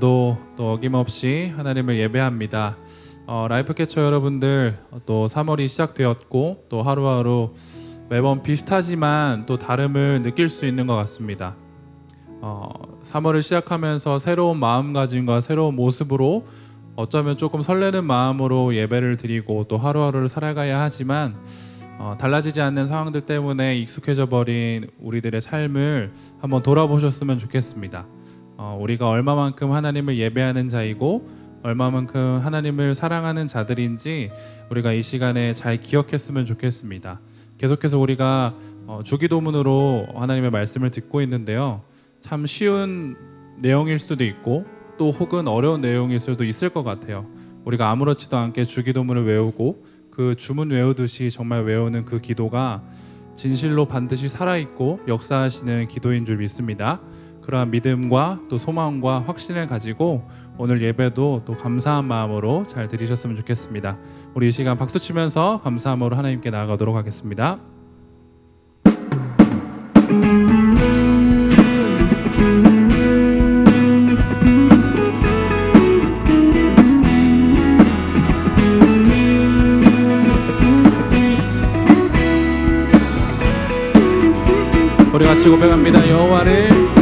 또, 또 어김없이 하나님을 예배합니다. 어, 라이프 캐쳐 여러분들 또 3월이 시작되었고 또 하루하루 매번 비슷하지만 또 다름을 느낄 수 있는 것 같습니다. 어, 3월을 시작하면서 새로운 마음가짐과 새로운 모습으로 어쩌면 조금 설레는 마음으로 예배를 드리고 또 하루하루를 살아가야 하지만 어, 달라지지 않는 상황들 때문에 익숙해져 버린 우리들의 삶을 한번 돌아보셨으면 좋겠습니다. 어, 우리가 얼마만큼 하나님을 예배하는 자이고 얼마만큼 하나님을 사랑하는 자들인지 우리가 이 시간에 잘 기억했으면 좋겠습니다. 계속해서 우리가 어, 주기도문으로 하나님의 말씀을 듣고 있는데요. 참 쉬운 내용일 수도 있고 또 혹은 어려운 내용일 수도 있을 것 같아요. 우리가 아무렇지도 않게 주기도문을 외우고 그 주문 외우듯이 정말 외우는 그 기도가 진실로 반드시 살아있고 역사하시는 기도인 줄 믿습니다. 그러한 믿음과 또 소망과 확신을 가지고 오늘 예배도 또 감사한 마음으로 잘 드리셨으면 좋겠습니다. 우리 이 시간 박수 치면서 감사함으로 하나님께 나아가도록 하겠습니다. 우리 같이 고백합니다. 여호와를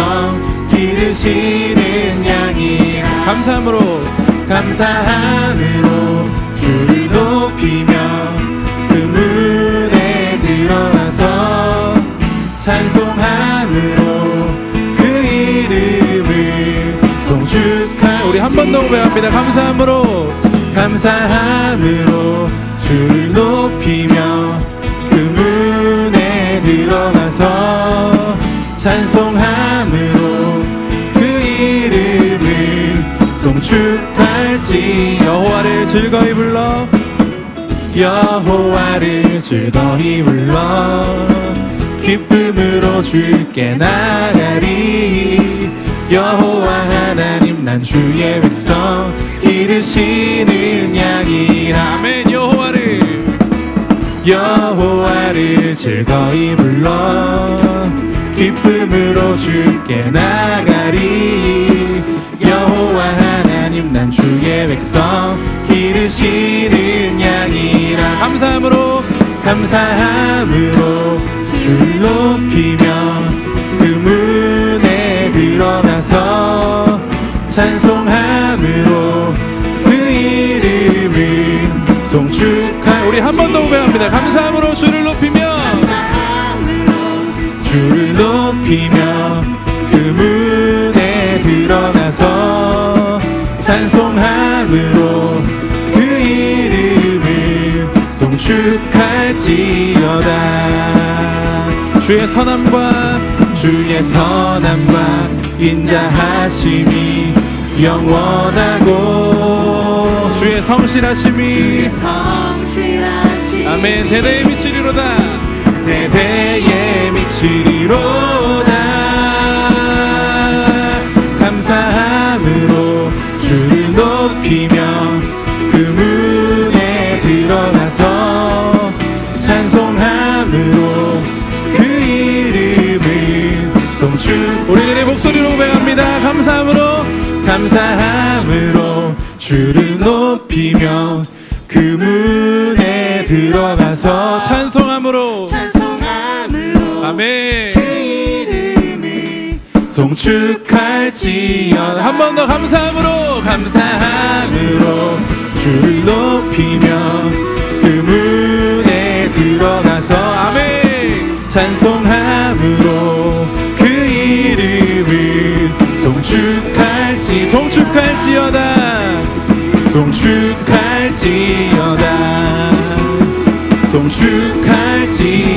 기르시는 양이라 감사함으로 감사함으로 주를 높이며 그 문에 들어가서 찬송함으로 그 이름을 송축할 우리 한 번 더 고백합니다. 감사함으로 감사함으로 주를 높이며 그 문에 들어가서 찬송함 축할지 여호와를 즐거이 불러. 여호와를 즐거이 불러. 기쁨으로 주께 나가리. 여호와 하나님 난 주의 백성. 기르시는 양이라. 아멘 여호와를. 여호와를 즐거이 불러. 기쁨으로 주께 나가리. 여호와 주의 백성 기르시는 양이라 감사함으로 감사함으로 줄 높이며 그 문에 들어가서 찬송함으로 그 이름을 송축할 우리 한 번 더 고백합니다. 감사함으로 주를 높이며 주를 높이며 찬송함으로 그 이름을 송축할지어다. 주의 선함과 주의 선함과 인자하심이 영원하고 주의 성실하심이 성실하신 아멘. 대대의 미치리로다. 대대에 미치리로다 감사함으로 주를 높이며 그 문에 들어가서 찬송함으로. 찬송함으로 아멘. 그 이름을 송축할지어다 한번 더 감사함으로. 감사함으로 주를 높이며 그 문에 축할지어다. 송축할지어다. 송 축할지어다.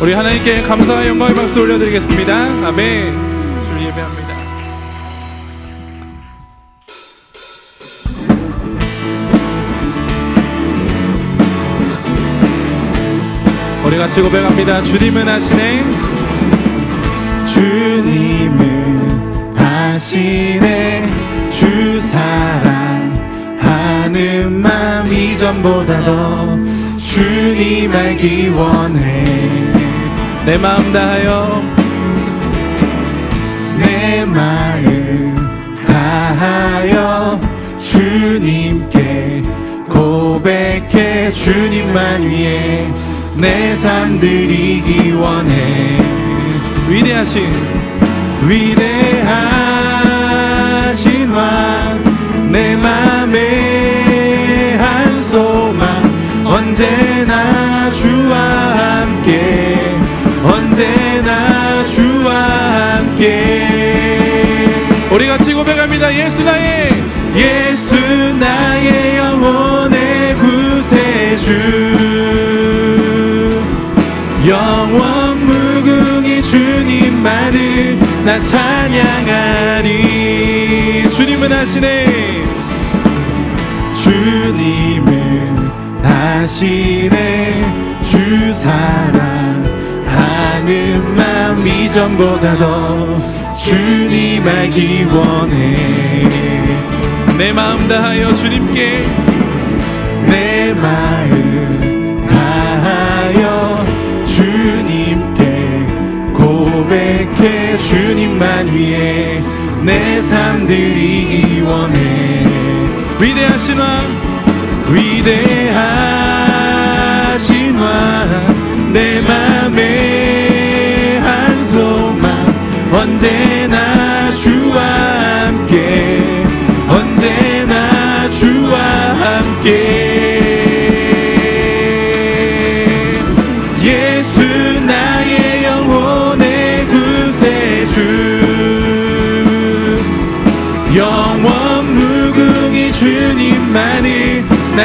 우리 하나님께 감사와 영광의 박수 올려드리겠습니다. 아멘. 같이 고백합니다. 주님은 하시네. 주님은 하시네 주 사랑하는 마음 이전보다 더 주님 알기 원해 내 마음 다하여 내 마음 다하여 주님께 고백해 주님만 위해 내삶 드리기 원해. 위대하신 위대하신 왕내 맘에 한 소망 언제나 주와 함께 언제나 주와 함께. 우리 같이 고백합니다. 예수 나의 예수 찬양하리. 주님은 하시네. 주님은 하시네. 주 사랑하는 마음 이전보다 더 주님 알기 원해. 내 마음 다하여 주님께 내 마음 고백해 주님만 위해 내삶 드리기 원해. 위대하신 왕 위대하신 왕내 맘에 한 소망 언제나 주와 함께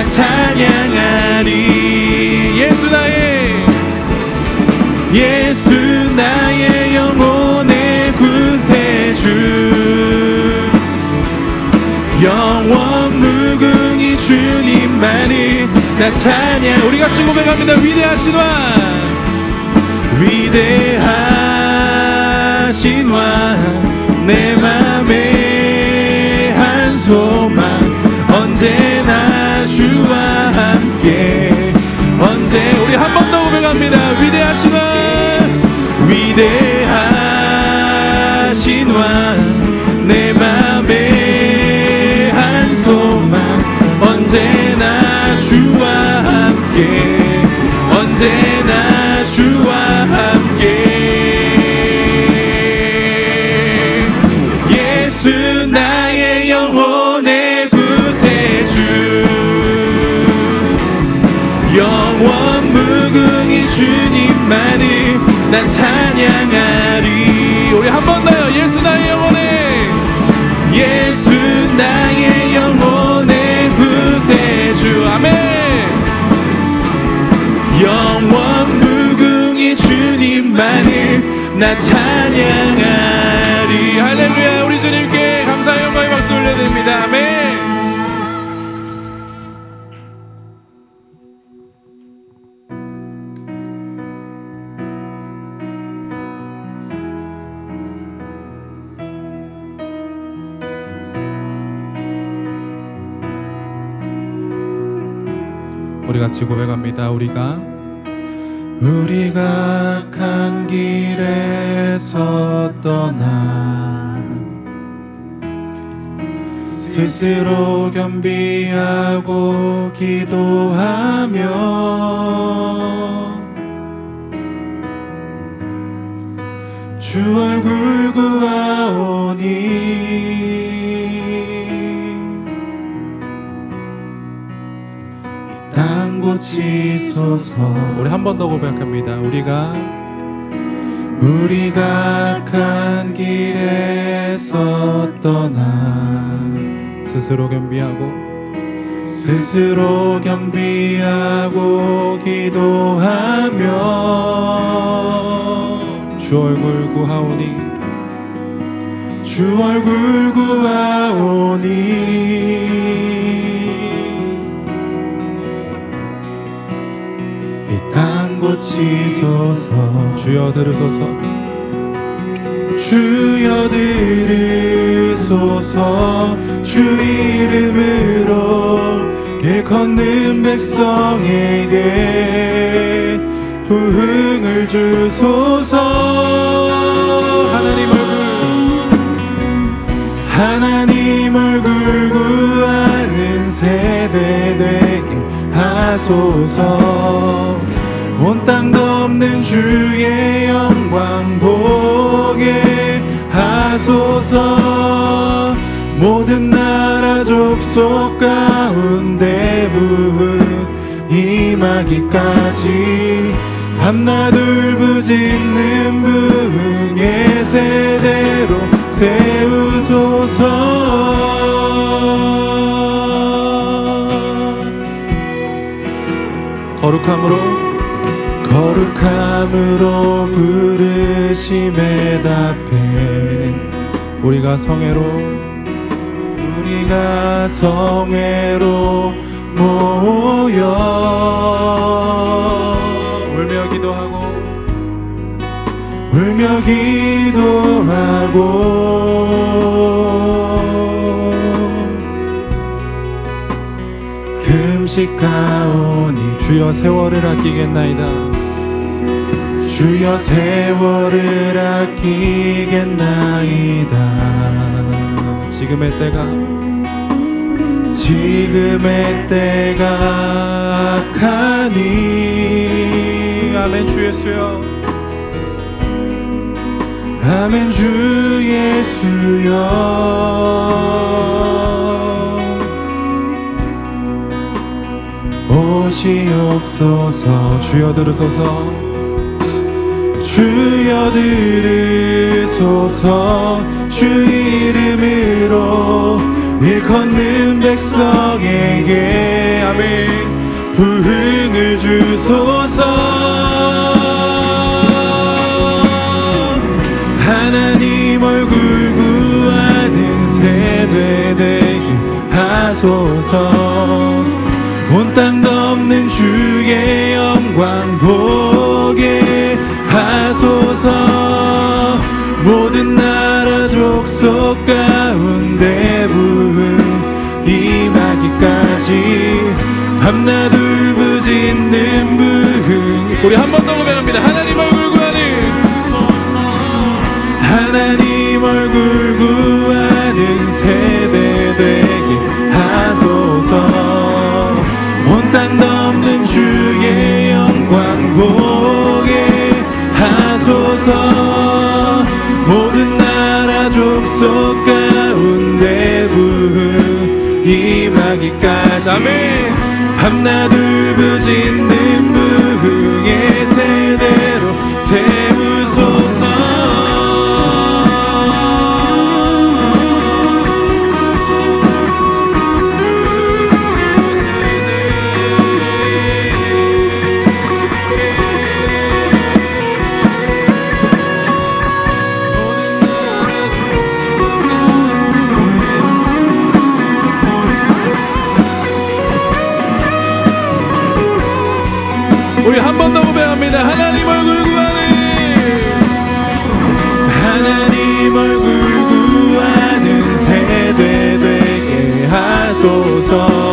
찬양하리 예수 나의 예수 나의 영혼의 구세주. 영원 무궁히 주님만을 나 찬양. 우리 같이 고백합니다. 위대하신 왕. 위대하신 왕. 내 맘에 한 소망. 언제나 주와 함께 언제 우리 한 번 더 고백합니다. 위대하신 왕 위대하신 왕내맘 찬양하리 우리 한 번 더요. 예수 나의 영혼에 예수 나의 영혼의 구세주 아멘. 영원 무궁히 주님만을 나 찬양하리 할렐루야. 우리 주님께 감사 영광의 박수 올려드립니다. 아멘. 우리 같이 고백합니다. 우리가 우리가 간 길에서 떠나 스스로 겸비하고 기도하며 주 얼굴 구하오니 고치소서 우리 한 번 더 고백합니다. 우리가 우리가 간 길에서 떠나 스스로 겸비하고 스스로 겸비하고 기도하며 주 얼굴 구하오니 주 얼굴 구하오니 고치소서. 주여 들으소서. 주여 들으소서. 주 이름으로 일컫는 백성에게 부흥을 주소서. 하나님 얼굴. 하나님 얼굴 구하는 세대 되게 하소서 온땅 덮는 주의 영광 보게 하소서. 모든 나라 족속 가운데 부흥 임하기까지 밤낮 울부짖는 부흥의 세대로 세우소서. 거룩함으로 거룩함으로 부르심에 답해 우리가 성회로 우리가 성회로 모여 울며 기도하고 울며 기도하고. 금식하오니 주여 세월을 아끼겠나이다 주여 세월을 아끼겠나이다. 지금의 때가 지금의 때가 악하니. 아멘 주 예수여. 아멘 주 예수여. 오시옵소서 주여 들으소서 주여 들으소서. 주 이름으로 일컫는 백성에게 아멘. 부흥을 주소서. 하나님 얼굴 구하는 세대 되게 하소서. 온 땅 덮는 주의 영광 보게 하소서 모든 나라 족속 가운데 부흥 임하기까지 밤낮 울부짖는 부흥. 우리 한 번 더 고백합니다. 하나님 얼굴 구하는 하나님 얼굴 구하는 세대 되게 하소서. 온땅 덮는 주의 영광 보게 하소서. 모든 나라 족속 가운데 부흥 임하기까지. 아멘. 밤낮 울부짖는 부흥의 세대 고백합니다. 하나님 얼굴 구하는 하나님 얼굴 구하는 세대 되게 하소서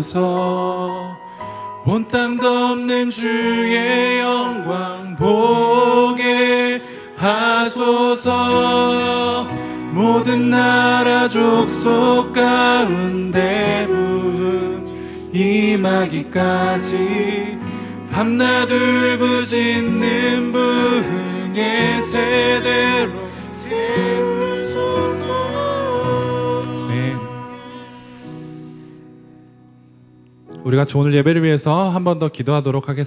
하소서. 온땅 덮는 주의 영광 보게 하소서. 모든 나라 족속 가운데 부흥 임하기까지 밤낮 울부짖는 부흥의 세대로 우리 같이 오늘 예배를 위해서 한 번 더 기도하도록 하겠습니다.